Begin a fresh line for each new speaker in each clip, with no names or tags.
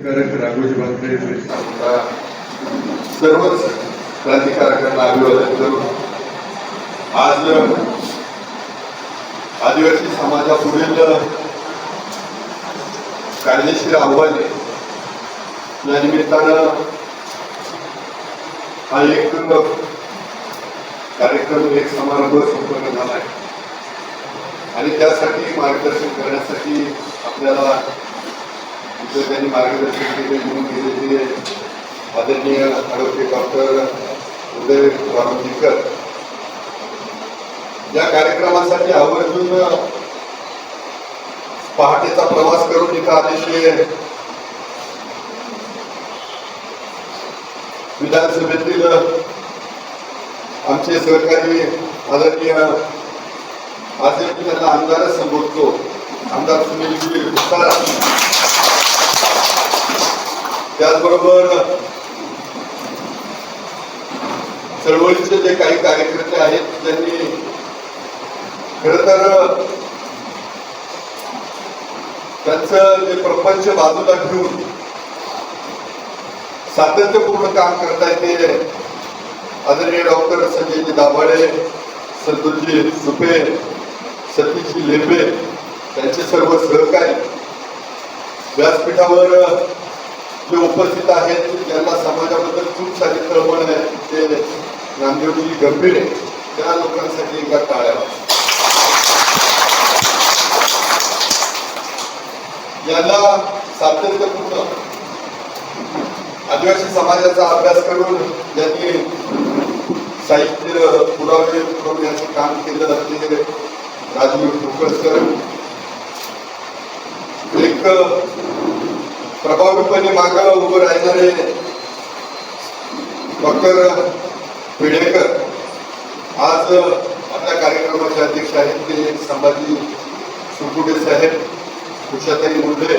राघोजी भाकरे सर्वच क्रांतिकारकांना अभिवादन करून आज आदिवासी समाजापुढील कायदेशीर आव्हाने या निमित्तानं हा एक कार्यक्रम एक समारंभ संपन्न झाला आहे. आणि त्यासाठी मार्गदर्शन करण्यासाठी आपल्याला तर त्यांनी मार्गदर्शन केले म्हणून गेलेले आदरणीय ॲडव्होकेट डॉक्टर उदय रामजीकर या कार्यक्रमासाठी आवर्जून पहाटेचा प्रवास करून इथं अतिशय विधानसभेतील आमचे सहकारी आदरणीय आज मी त्यांना आमदारच संबोधतो आमदार सुनील विस्तारा त्याचबरोबर चळवळीचे जे काही कार्यकर्ते आहेत त्यांनी खर तर त्यांचं जे प्रपंच बाजूला घेऊन सातत्यपूर्ण काम करता ते आदरणीय डॉक्टर संजयजी दाभाडे संतोषजी सुपे सतीशजी लेपे त्यांचे सर्व सहकारी व्यासपीठावर जे उपस्थित आहेत. ज्यांना समाजाबद्दल खूप सारी तळमळ आहे ते नामदेवजी गंभीर आहे त्या लोकांसाठी एका टाळ्या याला सातत्यपूर्ण आदिवासी समाजाचा अभ्यास करून ज्यांनी साहित्य पुरावे पुरवण्याचं काम केलं ते राजवीर ठोकरकर एक प्रभावीपणे माग उभं राहणारे डॉक्टर पिढेकर आज आपल्या कार्यक्रमाचे अध्यक्ष आहेत ते संभाजी सुकुटे साहेब उषाताई मुंडे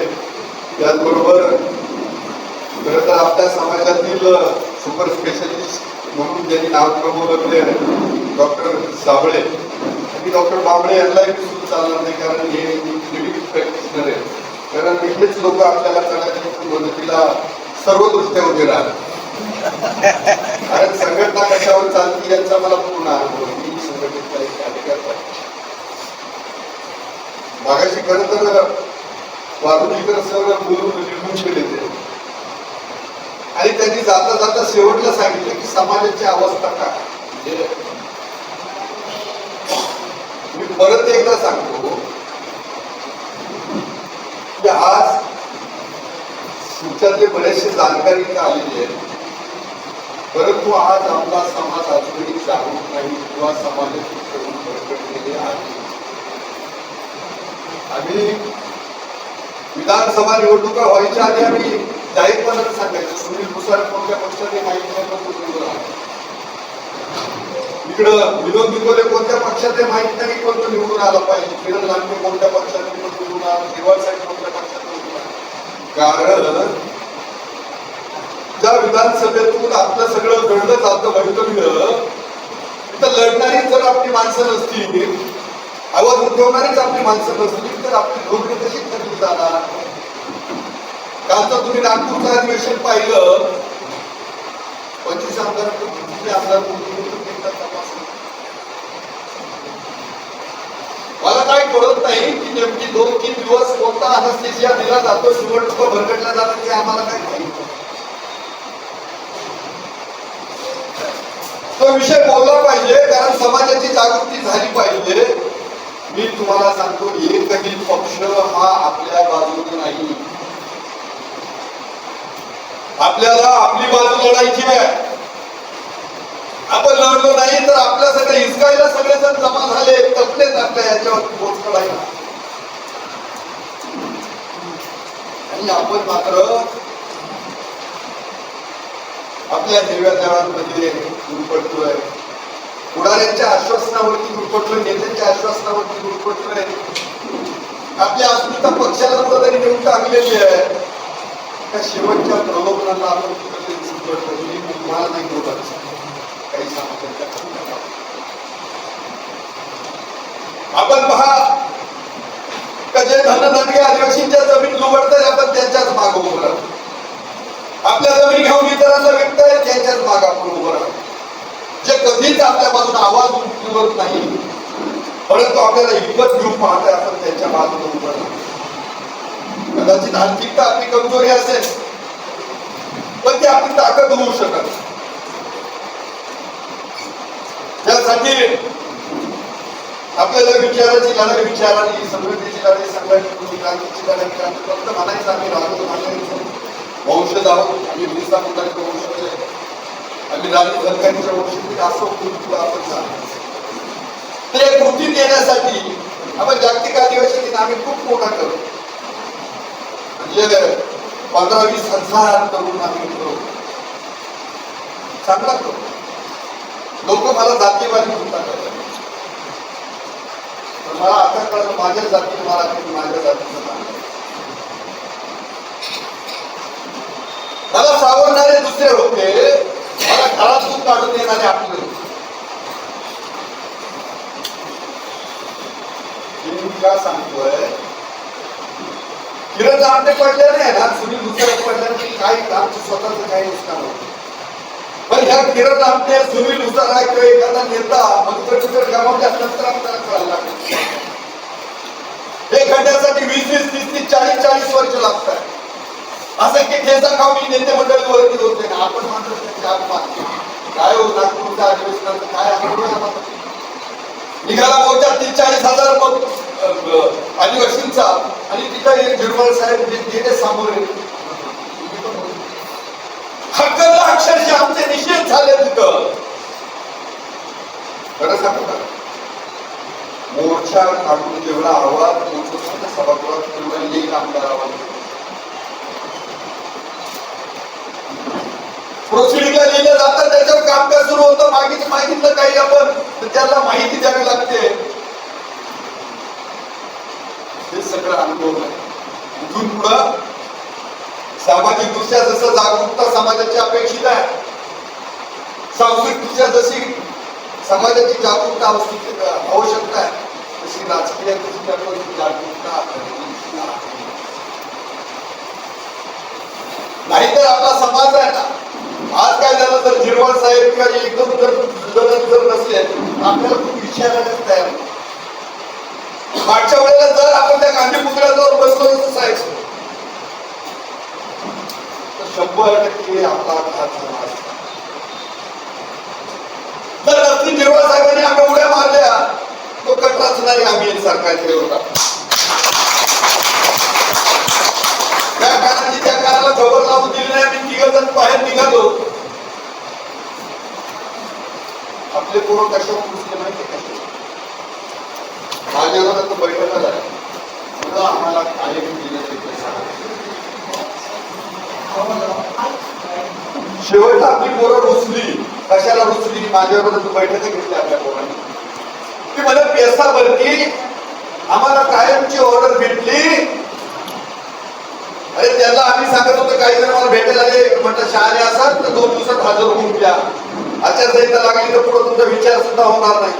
त्याचबरोबर खरं तर आपल्या समाजातील सुपर स्पेशालिस्ट म्हणून ज्यांनी नाव कमवलं डॉक्टर साबळे. आणि डॉक्टर बाबळे यांनाही चालणार नाही कारण हे कारण इथलेच लोक आपल्याला कळायच्या मदतीला सर्व दृष्ट्या उभे राहतात कारण संघटना कशावर चालती यांचा मला पूर्ण अनुभव मी संघटनेचा एक कार्यकर्ता मागाशी खरं तर वारुणीकर सर बोलून निघून गेले ते आणि त्यांनी जाता जाता शेवटला सांगितलं की समाजाची अवस्था काय? म्हणजे मी परत एकदा सांगतो की आज तुमच्यातले बरेचसे जाणकारी इथं आलेले आहेत. परंतु आज आपला समाज अजूनही जागरूक नाही किंवा समाजाची तरुण भरकटलेले आहे. आम्ही विधानसभा निवडणुका व्हायच्या आधी आम्ही जाहीरपणाने सांगायचं. सुनील भुसार कोणत्या पक्षाने माहिती नाही पण इकडं विनोद निकोले कोणत्या पक्षात माहीत नाही कोणतं निवडून आला पाहिजे. किरण लांबे कोणत्या पक्षात निवडून आला दिवाळ साहेब कोणत्या पक्षात निवडून आला. कारण ज्या विधानसभेतून आपलं सगळं घडलं जातं भवितव्य तिथं लढणारी जर आपली माणसं नसतील आवाज उठवणारीच आपली माणसं नसतील तर आपली धोरणे कशी ठरली जाणार? कालचं तुम्ही नागपूरचं अधिवेशन पाहिलं पंचवीस आमदार आमदार मला काय कळत नाही की नेमकी दोन तीन दिवस कोणता अनस्तेशिया दिला जातो निवडणुका भरकटल्या जातात ते आम्हाला काय माहिती तो विषय बोलला पाहिजे कारण समाजाची जागृती झाली पाहिजे. मी तुम्हाला सांगतो एकही पक्ष हा आपल्या बाजूने नाही. आपल्याला आपली बाजू लढायची आहे. आपण लढलो नाही तर आपल्या सगळे हिसकायला सगळेजण जमा झाले तपलेच आपल्या याच्यावर पोच करायला आणि आपण मात्र आपल्या हिरव्या तळांमध्ये गुरपटलोय पुढाऱ्यांच्या आश्वासनावरती गुरपटलोय नेत्यांच्या आश्वासनावरती गुरपटलोय आपल्या अस्मिता पक्षाला कुठंतरी नेऊन टाकलेली आहे. त्या शेवटच्या प्रलोभनाला आपण गुरपटलो नाही काही सांगतात आपण पहा का जे धनधान्य आदिवासींच्या जमीन लुबडतात आपण त्यांच्याच मागं उभं राहतो त्यांच्याच माग आपण उभं राहतो? जे कधीच आपल्या आवाज उठवत नाही परंतु आपल्याला हिंमत घेऊन पाहताय आपण त्यांच्या बाजूने उभं राहतो. कदाचित आर्थिकता आपली कमजोरी असेल पण ती आपली ताकद होऊ शकत त्यासाठी आपल्याला विचाराची लढाई विचाराची समृद्धीची लढाई संघटनेची क्रांतीची लढाई क्रांती फक्त म्हणायचं आम्ही राहतो म्हणायचं वंशज आहोत. आम्ही बिरसा मुंडांचे वंशज आहे आम्ही राणी सरकारच्या वंशज असं कृती आपण सांगतो तर या कृतीत येण्यासाठी आपण जागतिक आदिवासी दिन आम्ही खूप मोठा करू. म्हणजे पंधरा वीस हजार तरुण आम्ही करू चांगला करू. लोक मला जातीवादी म्हणतात तर मला आता कळलं माझ्या जाती मला माझ्या जातीचं नाव नाही. मला सावरणारे दुसरे होते मला घरातून काढून देणारे आपले. का सांगतोय किरण आमटे पडले नाही ना सुनील पडल्या की काही आमचं स्वतःच काही नुकसान होतं पण ह्या किरण आमटे सुनील उसारा किंवा एखादा नेता मधुकर गमावल्यानंतर आपल्याला कळायला लागतं हे घडण्यासाठी वीस वीस तीस तीस चाळीस चाळीस वर्ष लागतात. असं की ठेचा खाऊ मी नेते मंडळी वरती होते ना आपण म्हणतो काय हो नागपूरचा अधिवेशनाचं काय अनुभव निघाला मोर्चा तीन चाळीस हजार मग आदिवासींचा. आणि तिथं एक झिरवळ साहेब गेले सामोरे. हक्कला अक्षरशः आमचे निषेध झाले तिथं. खरं सांगू मोर्चा काढून जेवढा आवाज पोहोचवतो सभागृहात तेवढा एक आमदार आवाज प्रोसिडिंगला लिहिलं जातं त्याच्यावर कामकाज सुरू होतं. मागितलं मागितलं काही आपण तर त्याला माहिती द्यावी लागते. हे सगळं अनुभव आहे. इथून पुढं सामाजिक दृष्ट्या जसं जागरूकता समाजाची अपेक्षित आहे सांस्कृतिक दृष्ट्या जशी समाजाची जागरूकता आवश्यकता आहे तशी राजकीय दृष्ट्या पण जागरूकता नाहीतर आपला समाज आहे ना आज काय झालं तर झिरवळ साहेब किंवा एकदम जर जर जर नसले आपल्याला खूप विचारायला तयार मागच्या वेळेला जर आपण त्या गांधी पुतळ्याजवळ बसलो नसतो साहेब तर शंभर टक्के आपला घात झाला असता. जर नसती निर्मळ साहेबांनी आम्ही उड्या मारल्या तो कटराच नाही आम्ही सरकारच्या होता. त्या काळाची त्या काळाला खबर लावून दिली नाही दिवसात बाहेर निघालो. आपले पोरं कशावर घुसले माहिती कशा माझ्या घरात बैठका झाल्या मुलं आम्हाला कायम दिलं ते पैसा आपली पोरं रुचली कशाला रुचली माझ्याबरोबर बैठक घेतली आपल्या पोरांनी. ती मला पेसा भरती. आम्हाला कायमची ऑर्डर भेटली. अरे त्याला आम्ही सांगत होतो काही जण मला भेटायला आले. म्हटलं शहाणे असाल तर दोन दिवसात हजर होऊन द्या आचारसंहिता लागली तर पुढे तुमचा विचार सुद्धा होणार नाही.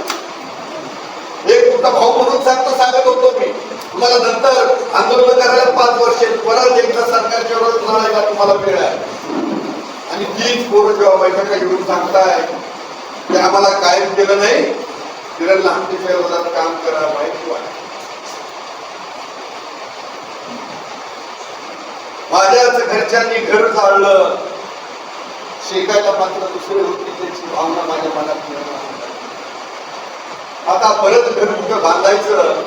एक तुमचा भाऊ म्हणून सांगतो सांगत होतो मी. तुम्हाला नंतर आंदोलन करायला पाच वर्ष परत एकदा सरकारच्या विरोधात लढायला तुम्हाला वेळ आहे. आणि तीच पोरं जेव्हा बैठका घेऊन सांगताय ते आम्हाला कायम केलं नाही. किरण लहानच्या विरोधात काम करा माहिती वाटत. माझ्याच घरच्यांनी घर जाळलं शिकायला मात्र दुसरे होते त्याची भावना माझ्या मनात निर्माण आता परत घर कुठं बांधायचं?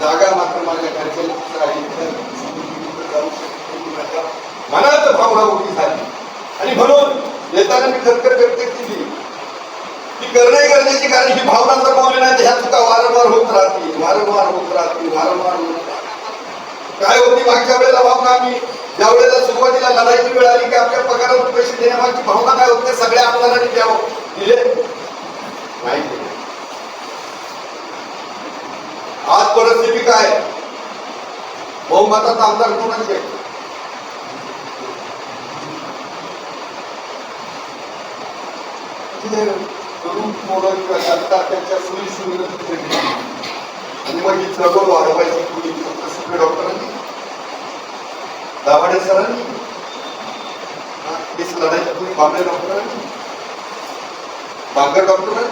जागा मात्र माझ्या घरच्यांची आहे. मनात भावना उभी झाली. आणि म्हणून येताना मी खरखर व्यक्त केली. ती करणे गरजेची कारण ही भावना जर पावली नाही तर ह्या चुका वारंवार होत राहतील वारंवार होत राहतील वारंवार होत राहतील काय होती मागच्या वेळेला भावना आम्ही? ज्या वेळेला सुरुवातीला लढाईची वेळ आली की आपल्या पगारावर पैसे देण्यामागची भावना काय होते? सगळ्या आमदारांनी द्यावं दिले. नाही आज परिस्थिती काय? बहुमताचा आमदार कोणाचे आहेत? तरुण किंवा जनता त्यांच्या सोयी सुविधा आणि मग ही चळवळ वाढवायची कुणी फक्त दाभाडे सरांनी हा, हीच बांबळे डॉक्टर बांगर डॉक्टर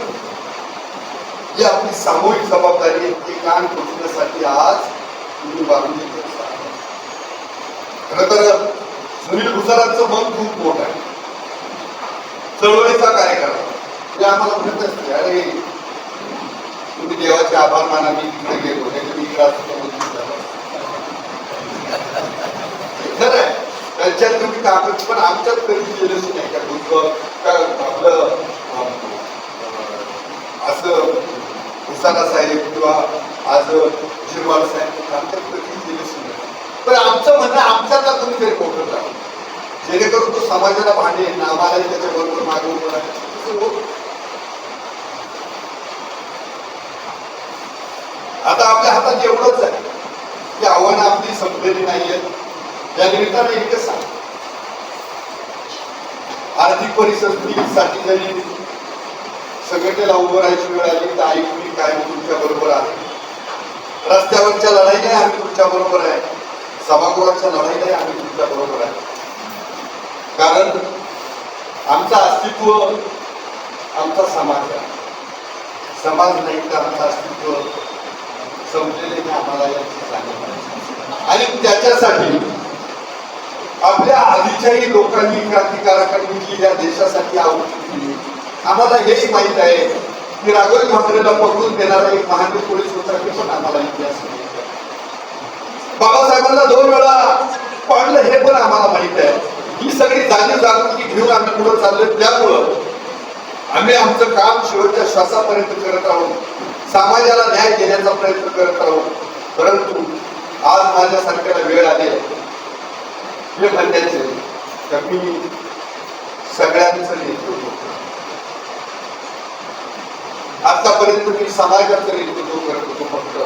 ही आपली सामूहिक जबाबदारी आहे. ती काम टोचण्यासाठी आज तुम्ही बांधून खर तर सुनील गुजरांचं मन खूप मोठं आहे. चळवळीचा कार्यक्रम. ते आम्हाला म्हणत असते. अरे तुम्ही देवाचे आभार माना मी तिकडे गेलो. नाही मी इकडे असतो तर मग तिकडे असतो. खरं आहे. त्यांच्यात तुम्ही कागद पण आमच्यात कधी गेलेच नाही. का दुःख आपलं असं उसाला साहेब किंवा आज शिरवाळ साहेब आमच्यात कधी गेलेच नाही. पण आमचं म्हणणं आमच्यातला तरी कोकण जावं जेणेकरून तो समाजाला भांडे आम्हालाही त्याच्याबरोबर मागे उभं राहायचं. आता आपल्या हातात एवढंच आहे. की आव्हानं आपली संपलेली नाहीयेत. या निमित्तानं एकच सांग आर्थिक परिस्थितीसाठी जरी संघटनेला उभं राहायची वेळ आली तर आई तुम्ही काय तुमच्या बरोबर आहे. रस्त्यावरच्या लढाईलाही आम्ही तुमच्या बरोबर आहे. सभागृहाच्या लढाईलाही आम्ही तुमच्या बरोबर आहे. कारण आमचं अस्तित्व आमचा समाज आहे. समाज नाही तर आमचं अस्तित्व संपलेले आम्हाला याची जाणीव आणि त्याच्यासाठी आपल्या आधीच्याही लोकांनी क्रांतिकारकांनी जी या देशासाठी आहुती दिली आम्हाला हेही माहीत आहे की राघोजी भाकरेला पकडून देणारा एक महान पोलीस होता हे पण आम्हाला इतिहास बाबासाहेबांना दोन वेळा पाडलं हे पण आम्हाला माहीत आहे. ही सगळी जाणीव जागृती घेऊन आम्ही पुढे चाललोय. त्यामुळं आम्ही आमचं काम शेवटच्या श्वासापर्यंत करत आहोत. समाजाला न्याय देण्याचा प्रयत्न करत आहोत. परंतु आज माझ्यासारख्याला वेळ आली आहे. हे म्हणण्याचे तर मी सगळ्यांचं नेतृत्व आतापर्यंत मी समाजाचं नेतृत्व करत होतो फक्त.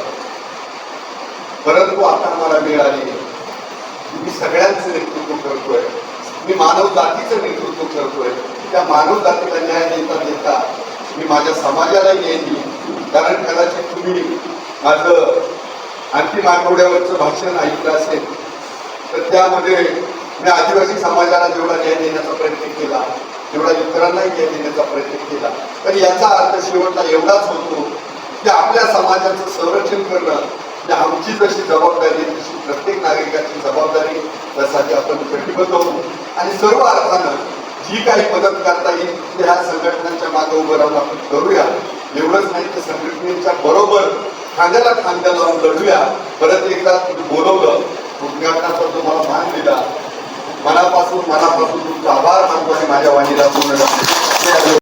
परंतु आता मला वेळ आली मी सगळ्यांचं नेतृत्व करतोय. मी मानव जातीचं नेतृत्व करतोय. त्या मानव जातीला न्याय देता देता मी माझ्या समाजाला न्याय देईन कारण कदाचित तुम्ही माझं अंतिम आठवड्यावरचं भाषण ऐकलं असेल तर त्यामध्ये मी आदिवासी समाजाला जेवढा न्याय देण्याचा प्रयत्न केला तेवढा इतरांनाही न्याय देण्याचा प्रयत्न केला तर याचा अर्थ शेवटला एवढाच होतो की आपल्या समाजाचं संरक्षण करणं ही आमची जशी जबाबदारी तशी प्रत्येक नागरिकाची जबाबदारी त्यासाठी आपण कटिबद्ध होऊ आणि सर्व अर्थानं जी काही मदत करता येईल ती ह्या संघटनांच्या मागे उभं राहून आपण करूया. एवढंच नाही तर संघटनेच्या बरोबर खांद्याला खांद्या लावून लढूया. परत एकदा बोलवलं उद्घाटनाचा तुम्हाला मान दिला. मनापासून मनापासून तुमचा आभार मानतो आणि माझ्या वाणीला पूर्ण